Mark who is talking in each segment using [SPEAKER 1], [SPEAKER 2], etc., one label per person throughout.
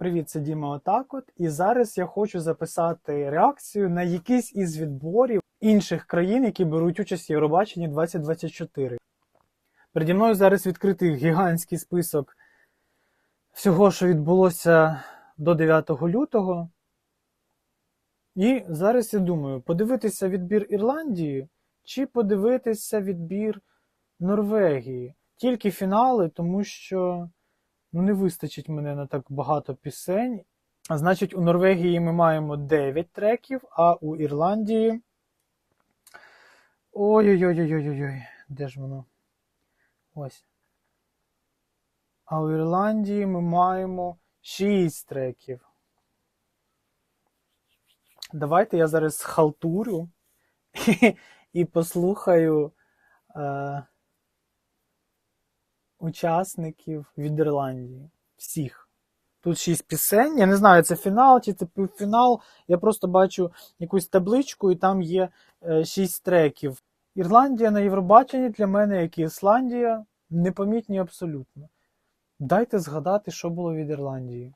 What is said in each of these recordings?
[SPEAKER 1] Привіт, це Діма Отак от. І зараз я хочу записати реакцію на якийсь із відборів інших країн, які беруть участь в Євробаченні 2024. Переді мною зараз відкритий гігантський список всього, що відбулося до 9 лютого. І зараз я думаю, подивитися відбір Ірландії чи подивитися відбір Норвегії. Тільки фінали, тому що ну, не вистачить мене на так багато пісень. А Значить, у Норвегії ми маємо 9 треків, а у Ірландії. Ой-ой-ой-ой-ой-ой, де ж воно? Ось. А у Ірландії ми маємо 6 треків. Давайте я зараз схалтурю і послухаю е, учасників від Ірландії. Всіх. Тут шість пісень. Я не знаю, це фінал чи це півфінал. Я просто бачу якусь табличку, і там є е, шість треків. Ірландія на Євробаченні для мене, як і Ісландія, непомітні абсолютно. Дайте згадати, що було від Ірландії.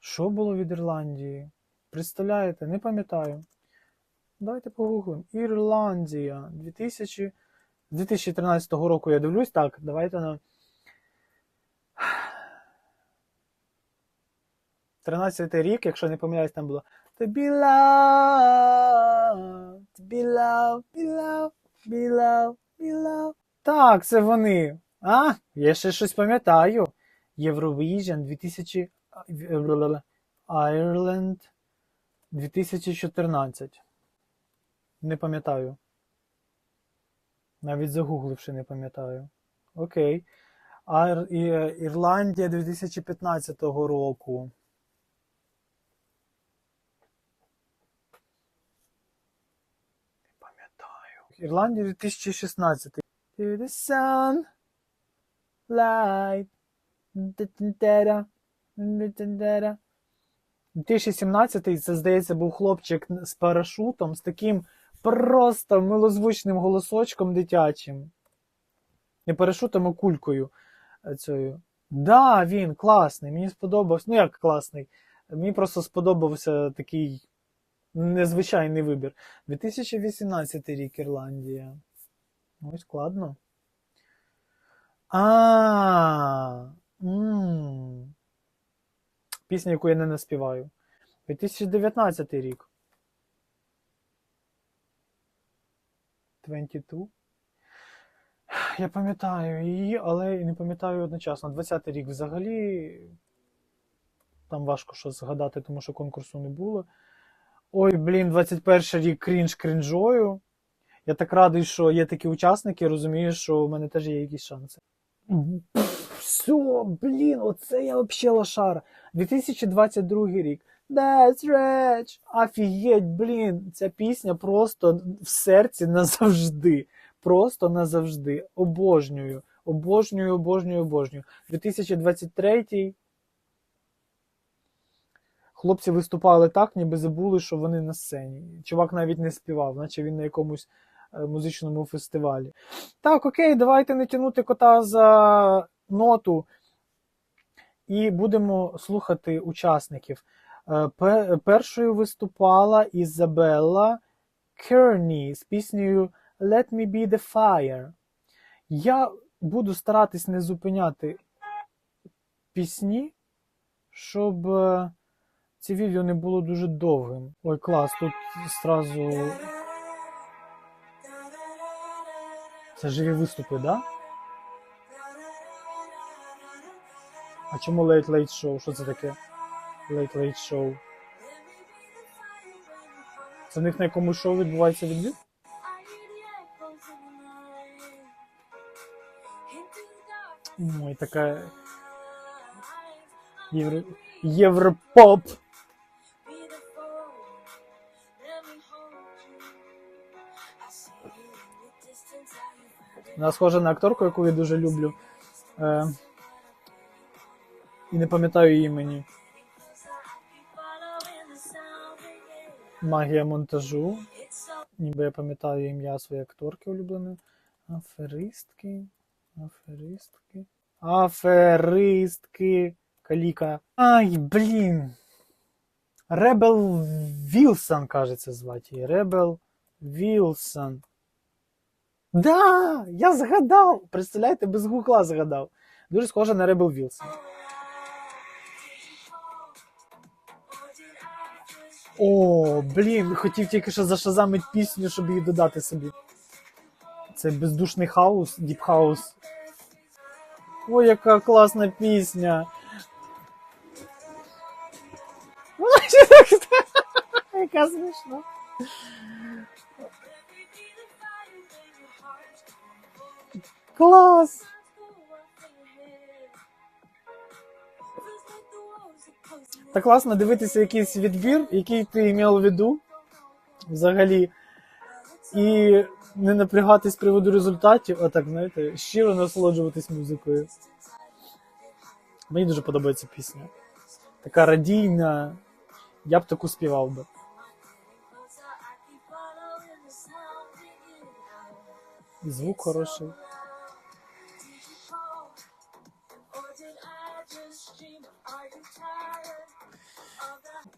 [SPEAKER 1] Що було від Ірландії? Представляєте, не пам'ятаю. Давайте погуглимо. Ірландія. 2000... З 2013 року я дивлюсь. Так, давайте на. 13 рік, якщо не помиляюсь, там було. To be loved, to be loved, be loved, be loved, be loved. Так, це вони. А, я ще щось пам'ятаю. Eurovision 2000... Ireland 2014. Не пам'ятаю. Навіть загугливши, не пам'ятаю. Окей. І... е, Ірландія 2015 року. Не пам'ятаю. Ірландія 2016. To the sun, light. Д-д-д-да, д-д-д-да. 2017 це, здається, був хлопчик з парашутом, з таким просто милозвучним голосочком дитячим. Не парашутом, кулькою е, цією. Да, він класний, мені сподобався. Ну як класний? Мені просто сподобався такий незвичайний вибір. 2018 рік Ірландія. Ой, складно. А. Пісня, яку я не наспіваю. 2019 рік. 22. Я пам'ятаю її, але і не пам'ятаю одночасно. 20-й рік взагалі. Там важко щось згадати, тому що конкурсу не було. Ой, блін, 21 рік крінж крінжою. Я так радий, що є такі учасники, розумію, що у мене теж є якісь шанси. Все, блін, оце я взагалі лошара. 2022 рік. That's rich. Офігеть, блін, ця пісня просто в серці назавжди. Просто назавжди. Обожнюю. Обожнюю, обожнюю, обожнюю. 2023. Хлопці виступали так, ніби забули, що вони на сцені. Чувак навіть не співав, наче він на якомусь е, музичному фестивалі. Так, окей, давайте не тягнути кота за ноту. І будемо слухати учасників. Е, пе- Першою виступала Ізабелла Керні з піснею Let Me Be The Fire. Я буду старатись не зупиняти пісні, щоб е, це відео не було дуже довгим. Ой, клас, тут зразу. Це живі виступи, да? А чому Late Show? Що це таке? Late Late Show. Це них на якомусь шоу відбувається відбір? Ой, така євро... європоп. Вона схожа на акторку, яку я дуже люблю. Е... І не пам'ятаю її імені. Магія монтажу. Ніби я пам'ятаю ім'я своєї акторки улюбленої. Аферистки. Аферистки. Аферистки. Каліка. Ай, блін. Ребел Вілсон, кажеться, звати її. Ребел Вілсон. Да, я згадав. Представляєте, без гугла згадав. Дуже схоже на Ребел Вілсон. О, блін, хотів тільки що зашазамить пісню, щоб її додати собі. Це бездушний хаус, діп хаус. Ой, яка класна пісня. Яка смішна. Клас! Так класно дивитися якийсь відбір, який ти мав в виду взагалі. І не напрягатись з приводу результатів, а так, знаєте, щиро насолоджуватись музикою. Мені дуже подобається пісня. Така радійна. Я б таку співав би. Звук хороший.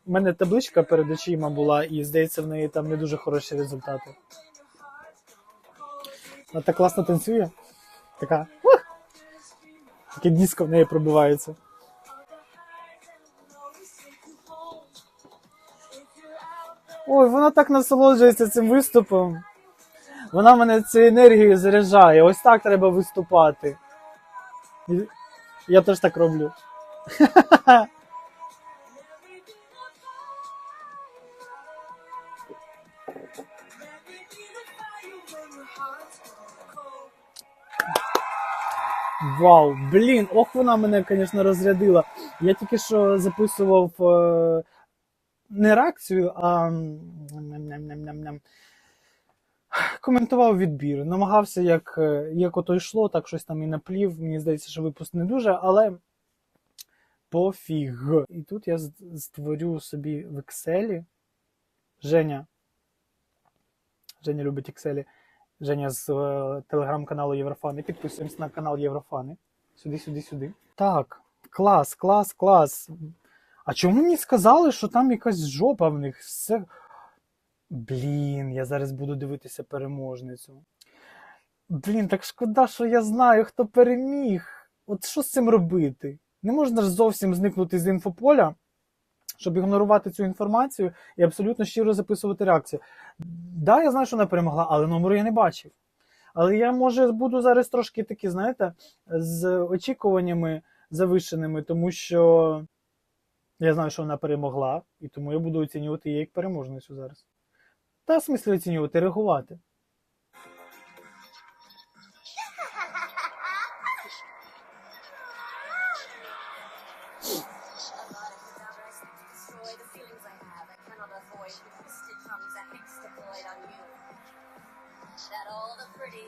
[SPEAKER 1] У мене табличка перед очима була, і здається, в неї там не дуже хороші результати. Вона так класно танцює. Така. Таке диско в неї пробивається. Ой, вона так насолоджується цим виступом. Вона мене цією енергією заряджає. Ось так треба виступати. Я теж так роблю. Вау, блін, ох, вона мене, звісно, розрядила. Я тільки що записував е, не реакцію, а коментував відбір. Намагався, як, е, як ото йшло, так щось там і наплів. Мені здається, що випуск не дуже, але пофіг. І тут я створю собі в Excel. Женя. Женя любить Excel. Женя з е, телеграм-каналу Єврофани. Підписуємось на канал Єврофани. Сюди, сюди, сюди. Так, клас, клас, клас. А чому мені сказали, що там якась жопа в них? Все. Блін, я зараз буду дивитися переможницю. Блін, так шкода, що я знаю, хто переміг. От що з цим робити? Не можна ж зовсім зникнути з інфополя, щоб ігнорувати цю інформацію і абсолютно щиро записувати реакцію. Да, я знаю, що вона перемогла, але номеру я не бачив. Але я, може, буду зараз трошки такі, знаєте, з очікуваннями завищеними, тому що я знаю, що вона перемогла, і тому я буду оцінювати її як переможницю зараз. Та в смислі оцінювати, реагувати.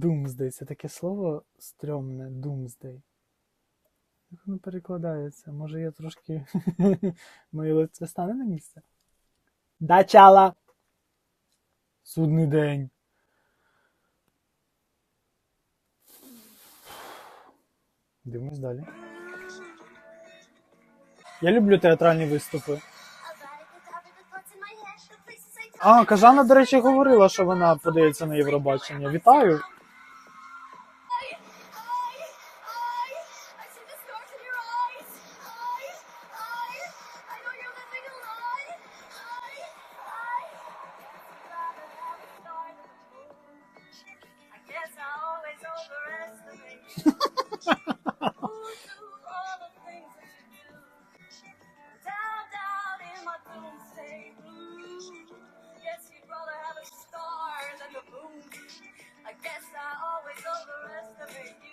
[SPEAKER 2] Doomsday,
[SPEAKER 1] це таке слово стрьомне, Doomsday. Як воно перекладається? Може я трошки. Моє лице стане на місце? Дачала! Судний день. Дивимось далі. Я люблю театральні виступи. А, Кажана, до речі, говорила, що вона подається на Євробачення. Вітаю!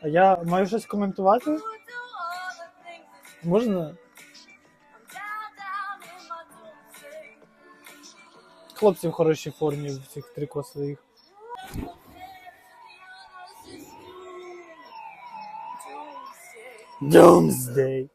[SPEAKER 1] А я маю щось коментувати? Можна? Хлопці в хорошій формі в цих трико своїх. Doomsday.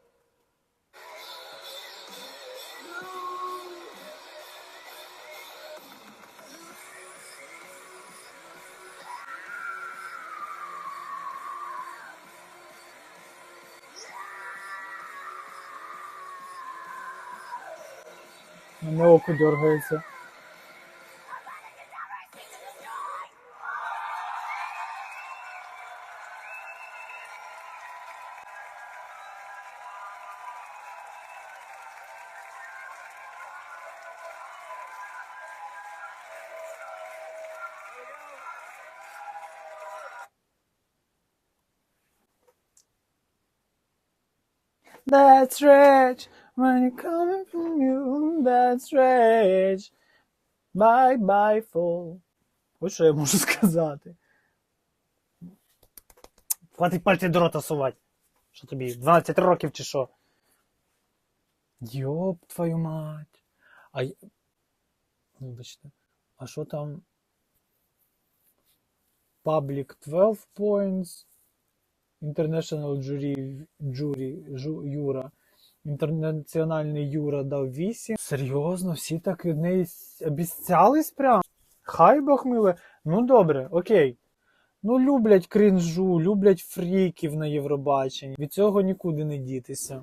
[SPEAKER 1] У мене око дергається. That's rage when you're coming from you. That's rage. Bye bye fall. Ось що я можу сказати. Хватить пальці до рота сувати. Що тобі? 12 років чи що? Йоп, твою мать. А Вибачте. А що там? Public 12 points. International Jury, Jury Юра. Інтернаціональний Юра дав 8. Серйозно, всі так неї обіцялись прям? Хай Бог миле. Ну добре, окей. Ну, люблять крінжу, люблять фріків на Євробаченні. Від цього нікуди не дітися.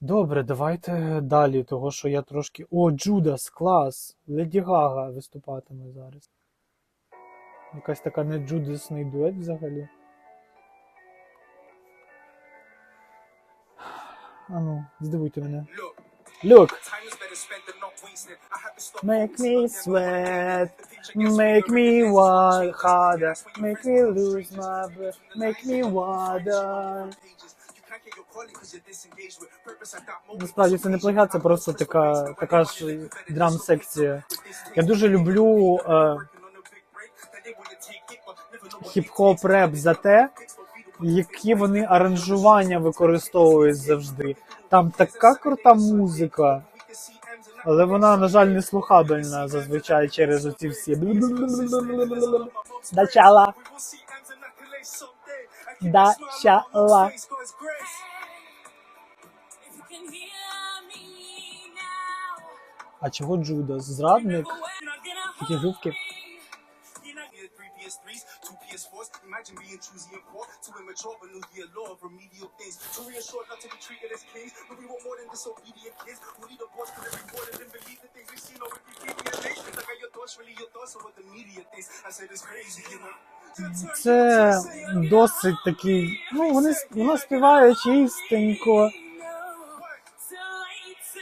[SPEAKER 1] Добре, давайте далі, того що я трошки. О, Джудас, клас! Леді Гага виступатиме зараз. Якась така не джудасний дует взагалі. Ану, здивуйте мене.
[SPEAKER 3] Look,
[SPEAKER 1] make me sweat, make me wild harder, make me lose my breath, make me wilder. Насправді це не плагіат, це просто така, така ж драм-секція. Я дуже люблю е, хіп-хоп реп за те, які вони аранжування використовують завжди. Там така крута музика, але вона, на жаль, не слухабельна зазвичай через оці всі.
[SPEAKER 2] Me now,
[SPEAKER 1] А чого Джудас? Зрадник? Такі губки.
[SPEAKER 3] Three PS3s, two PS4s. Imagine being choosy and poor, too immature, but knew the allure of remedial things. Too reassured not to be treated as kings, but we want more than disobedient kids. Who need a boss because every word and believe the things we see on Wikipedia. Nations like are your thoughts really your thoughts or what the media thinks? I said it's crazy, you know.
[SPEAKER 1] Це досить такий. Ну, вони, вона співає чистенько.
[SPEAKER 2] to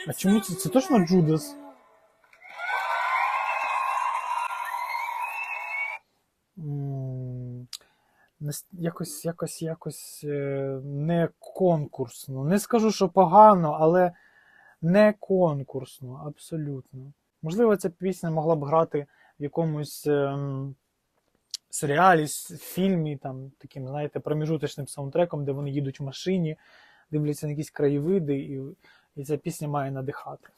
[SPEAKER 1] А чому це? Це точно Джудас? М, нас- Якось, якось, якось е, не конкурсно. Не скажу, що погано, але не конкурсно, абсолютно. Можливо, ця пісня могла б грати в якомусь ем, серіалі, фільмі, там, таким, знаєте, проміжуточним саундтреком, де вони їдуть в машині, дивляться на якісь краєвиди, і, і ця пісня має надихати.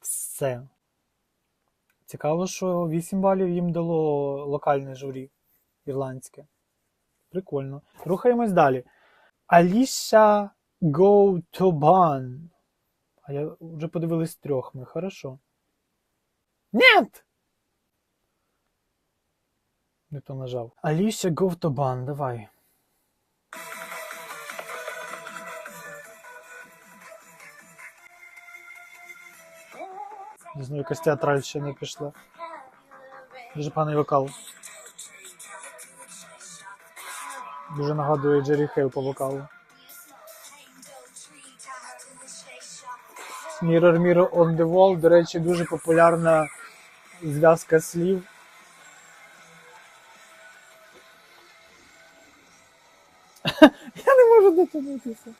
[SPEAKER 1] Все. Цікаво, що 8 балів їм дало локальне журі ірландське. Прикольно. Рухаємось далі. Аліша Гоутобан. А я вже подивились трьох ми, хорошо. Нет! Не то нажав. Аліша Гоутобан, давай. Не знаю, якась театральщина пішла. Дуже поганий вокал. Дуже нагадує Джері Хейл по вокалу. Mirror Mirror on the Wall, до речі, дуже популярна зв'язка слів. Я не можу дотягнутися.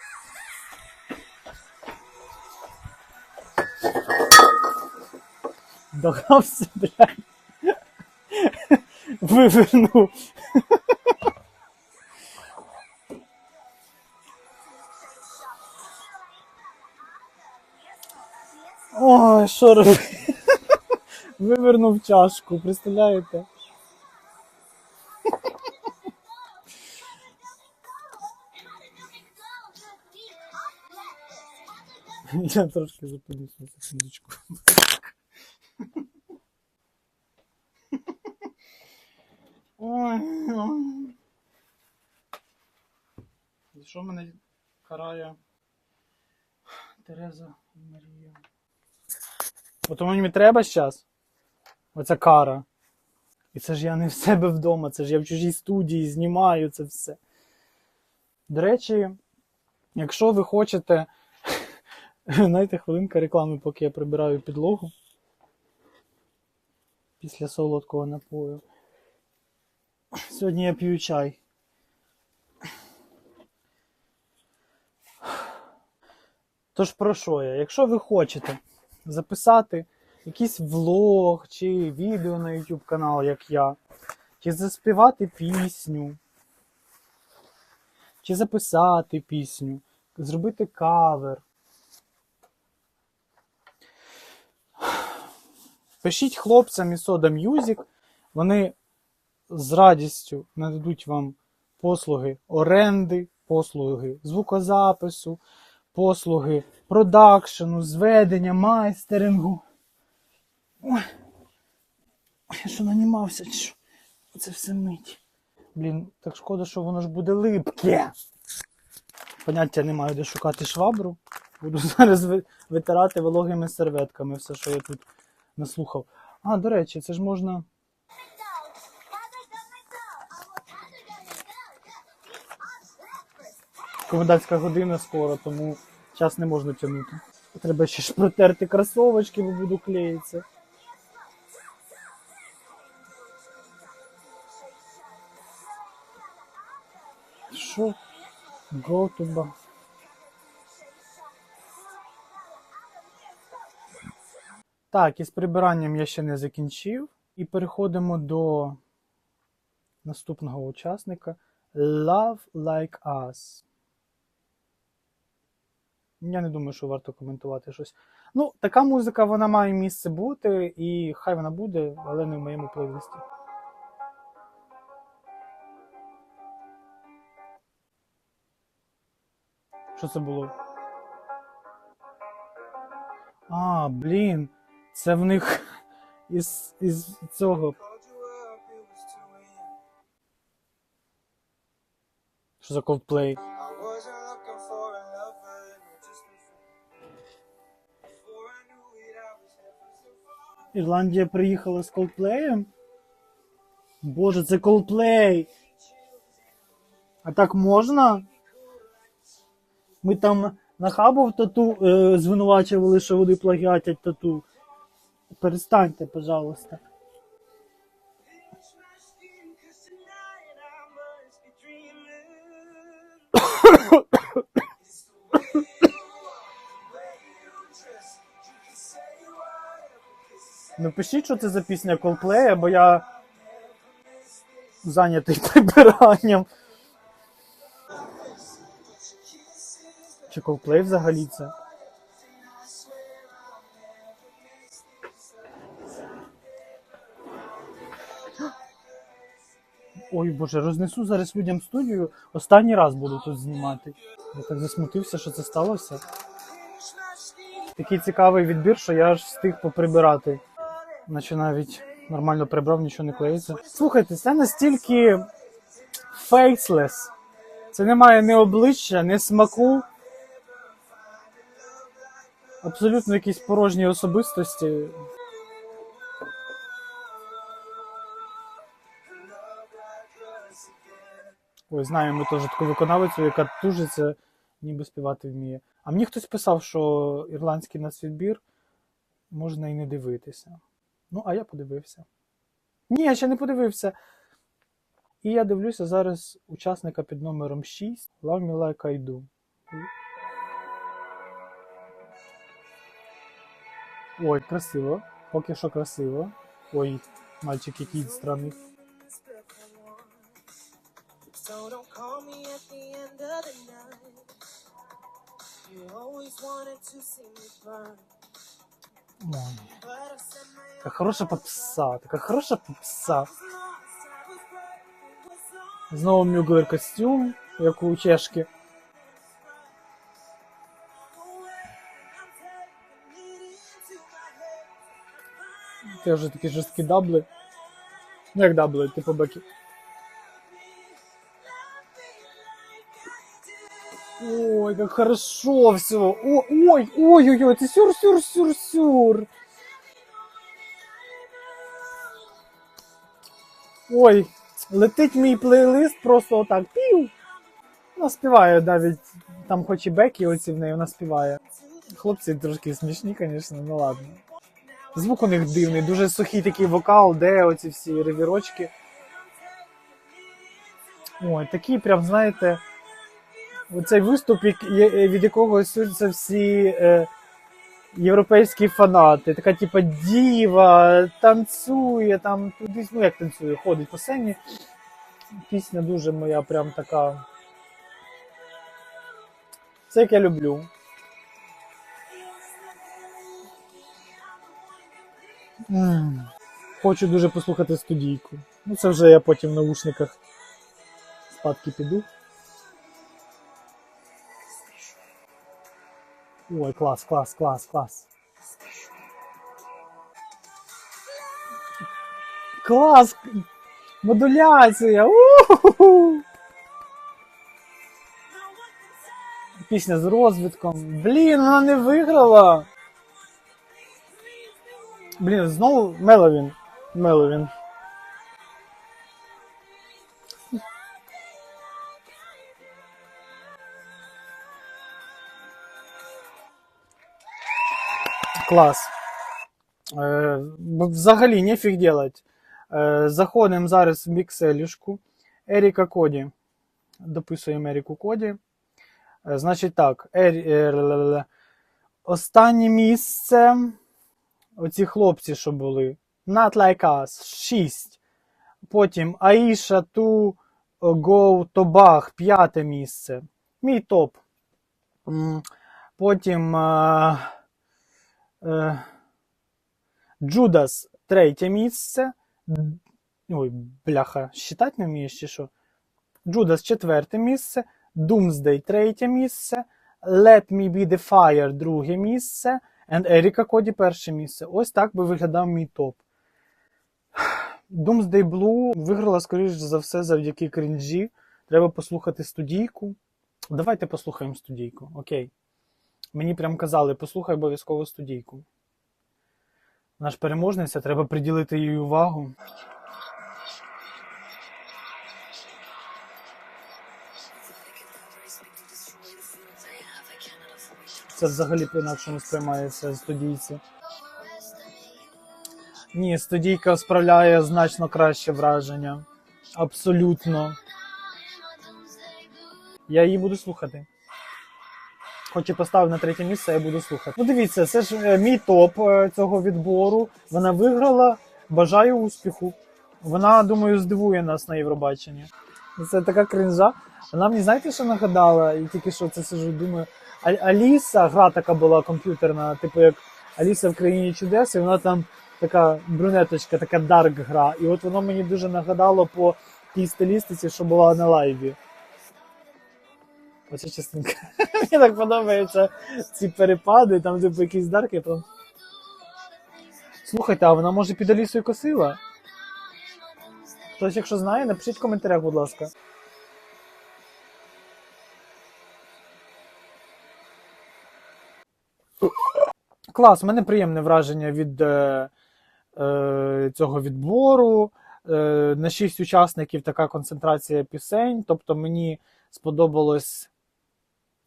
[SPEAKER 1] Догався, блядь. Вивернув. Ой, що робити? Вивернув чашку, представляєте? Я трошки зупинюсь на секундочку. Ой. І що мене карає Тереза Марія? От мені треба зараз. Оця кара. І це ж я не в себе вдома, це ж я в чужій студії знімаю це все. До речі, якщо ви хочете. Знаєте, хвилинка реклами, поки я прибираю підлогу після солодкого напою. Сьогодні я п'ю чай. Тож про що я? Якщо ви хочете записати якийсь влог чи відео на YouTube канал, як я, чи заспівати пісню, чи записати пісню, зробити кавер. Пишіть хлопцям із Soda Music, вони з радістю нададуть вам послуги оренди, послуги звукозапису, послуги продакшену, зведення, майстерингу. Ой, я що нанімався, що? Це все мить. Блін, так шкода, що воно ж буде липке. Поняття не маю, де шукати швабру. Буду зараз витирати вологими серветками все, що я тут наслухав. А, до речі, це ж можна. Комендантська година скоро, тому час не можна тягнути. Треба ще ж протерти кросовочки, бо буду клеїтися. Що? Bar. Так, із прибиранням я ще не закінчив. І переходимо до наступного учасника Love Like Us. Я не думаю, що варто коментувати щось. Ну, така музика вона має місце бути, і хай вона буде, але не в моєму плейлисті. Що це було? А, блін, це в них із, із цього. Що за Coldplay? Ірландія приїхала з Coldplay? Боже, це Coldplay! А так можна? Ми там на хабу в тату е, звинувачували, що вони плагіатять тату. Перестаньте, пожалуйста. Напишіть, що це за пісня Coldplay, бо я зайнятий прибиранням. Чи Coldplay взагалі це? Ой, боже, рознесу зараз людям студію. Останній раз буду тут знімати. Я так засмутився, що це сталося. Такий цікавий відбір, що я аж встиг поприбирати. Наче навіть нормально прибрав, нічого не клеїться. Слухайте, це настільки faceless. Це не має ні обличчя, ні смаку. Абсолютно якісь порожні особистості. Ой, знаємо теж таку виконавицю, яка тужиться, ніби співати вміє. А мені хтось писав, що ірландський нацвідбір можна і не дивитися. Ну, а я подивився. Ні, я ще не подивився. І я дивлюся зараз учасника під номером 6 Love Me Like I Do. Ой, красиво. Поки що красиво. Ой, мальчик який странний.
[SPEAKER 4] You always wanted to see me burn.
[SPEAKER 1] Ой, Така хороша попса, така хороша попса. Знову мюглер костюм, як у чешки. Теж такі жорсткі дабли. Ну як дабли, типу бекі. Ой, как хорошо все. Ой, ой, ой, ой, это сюр, сюр, сюр, сюр. Ой, летить мій плейлист просто отак. Пів. Вона співає навіть, там хоч і беки оці в неї, вона співає. Хлопці трошки смішні, звісно, ну ладно. Звук у них дивний, дуже сухий такий вокал, де оці всі ревірочки. Ой, такий прям, знаєте, оцей виступ, від якого суються всі е, європейські фанати. Така, типа, діва, танцює, там туди, ну як танцює, ходить по сцені. Пісня дуже моя, прям така. Це як я люблю. М. Хочу дуже послухати студійку. Ну, це вже я потім в наушниках спадки піду. Ой, клас, клас, клас, клас. Клас! Модуляція! У-ху-ху! Пісня з розвитком. Блін, вона не виграла. Блін, знову Меловін. Меловін. Клас. Е, взагалі нефіг делать. Е, заходимо зараз в мікселішку. Еріка Коді. Дописуємо Еріку Коді. Е, значить так. Ері, е. Останнє місце. Оці хлопці, що були. Not like us. 6. Потім Аїша Ту Go Тобах. П'яте місце. Мій топ. Потім. е, Джудас третє місце. Ой, бляха, считать не вмієш чи що? Джудас четверте місце. Doomsday третє місце. Let Me Be The Fire друге місце. And Еріка Коді перше місце. Ось так би виглядав мій топ. Doomsday Blue виграла, скоріш за все, завдяки крінжі. Треба послухати студійку. Давайте послухаємо студійку. Окей. Мені прям казали, послухай обов'язково студійку. Наш переможниця, треба приділити їй увагу. Це взагалі по-інакшому сприймається студійці. Ні, студійка справляє значно краще враження. Абсолютно. Я її буду слухати. Хоч і поставив на третє місце, я буду слухати. Ну дивіться, це ж е, мій топ е, цього відбору. Вона виграла. Бажаю успіху. Вона, думаю, здивує нас на Євробаченні. Це така кринжа. Вона мені знаєте, що нагадала? І тільки що це сижу, думаю. Аліса, гра така була комп'ютерна, типу як Аліса в країні чудес, і вона там така брюнеточка, така дарк гра. І от воно мені дуже нагадало по тій стилістиці, що була на лайві. Оця частинка. Мені так подобаються ці перепади, там типу якісь дарки. Прям... Слухайте, а вона може під Алісою косила? Хтось, якщо знає, напишіть в коментарях, будь ласка. Клас, у мене приємне враження від е, е, цього відбору. Е, на шість учасників така концентрація пісень. Тобто мені сподобалось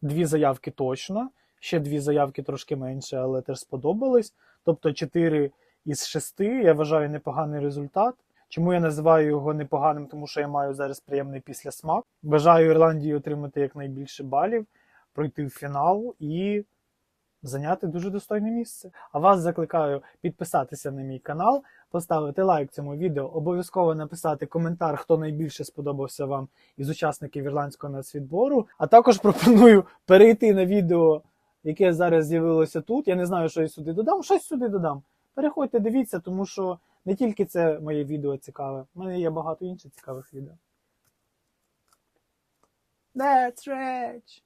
[SPEAKER 1] дві заявки точно. Ще дві заявки трошки менше, але теж сподобались. Тобто 4 із 6, я вважаю непоганий результат. Чому я називаю його непоганим? Тому що я маю зараз приємний післясмак. Бажаю Ірландії отримати якнайбільше балів, пройти в фінал і зайняти дуже достойне місце. А вас закликаю підписатися на мій канал, поставити лайк цьому відео, обов'язково написати коментар, хто найбільше сподобався вам із учасників ірландського нацвідбору. А також пропоную перейти на відео, яке зараз з'явилося тут. Я не знаю, що я сюди додам. Щось сюди додам. Переходьте, дивіться, тому що не тільки це моє відео цікаве, в мене є багато інших цікавих відео. That's rich!